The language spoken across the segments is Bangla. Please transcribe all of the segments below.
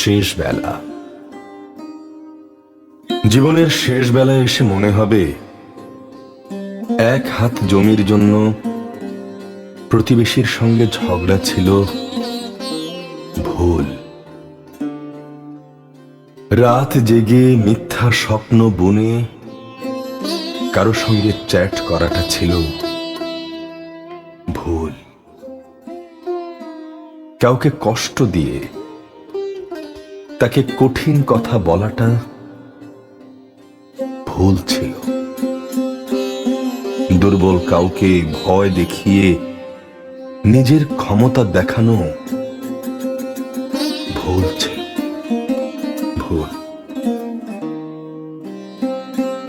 শেষ বেলা জীবনের শেষ বেলায় এসে মনে হবে, এক হাত জমির জন্য প্রতিবেশীর সঙ্গে ঝগড়া ছিল ভুল। রাত জেগে মিথ্যা স্বপ্ন বুনে কারও সঙ্গে চ্যাট করাটা ছিল ভুল। কাউকে কষ্ট দিয়ে তাকে কঠিন কথা বলাটা ভুল ছিল। দুর্বল কাউকে ভয় দেখিয়ে নিজের ক্ষমতা দেখানো ভুল ছিল। ভুল।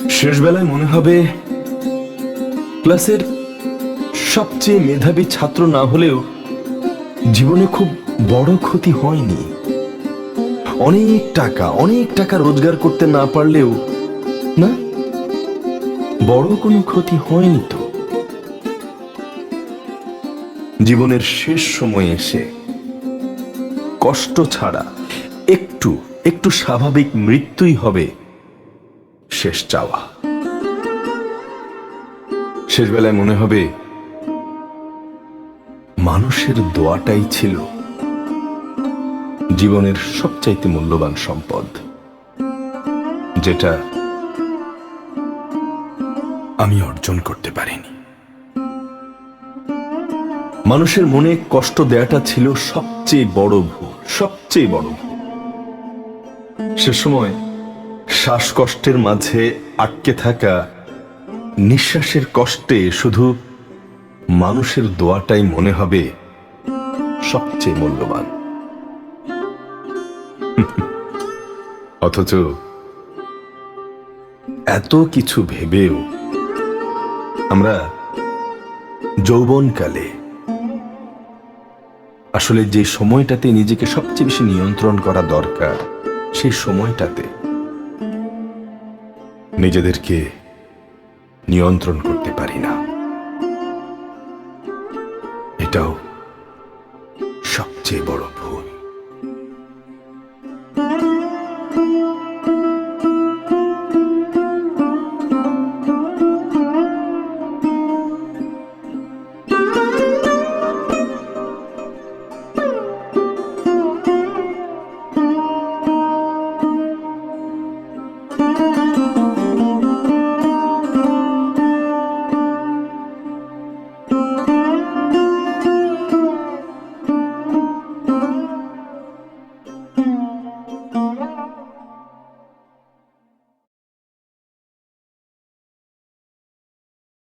শেষ বেলায় মনে হবে ক্লাসের সবচেয়ে মেধাবী ছাত্র না হলেও জীবনে খুব বড় ক্ষতি হয়নি। অনেক টাকা অনেক টাকা রোজগার করতে না পারলেও, না? বড় কোনো ক্ষতি হয়নি তো? জীবনের শেষ সময়ে এসে কষ্ট ছাড়া একটু একটু স্বাভাবিক মৃত্যুই হবে শেষ চাওয়া। শেষ বেলায় মনে হবে, মানুষের দোয়াটাই ছিল জীবনের সবচাইতে মূল্যবান সম্পদ, যেটা আমি অর্জন করতে পারিনি। মানুষের মনে কষ্ট দেয়াটা ছিল সবচেয়ে বড় ভুল, সবচেয়ে বড় ভুল। সে সময় শ্বাসকষ্টের মাঝে আটকে থাকা নিঃশ্বাসের কষ্টে শুধু মানুষের দোয়াটাই মনে হবে সবচেয়ে মূল্যবান। অথচ এত কিছু ভেবেও আমরা যৌবনকালে আসলে যে সময়টাতে নিজেকে সবচেয়ে বেশি নিয়ন্ত্রণ করা দরকার, সেই সময়টাতে নিজেদেরকে নিয়ন্ত্রণ করতে পারি না। এটাও সবচেয়ে বড় ভুল।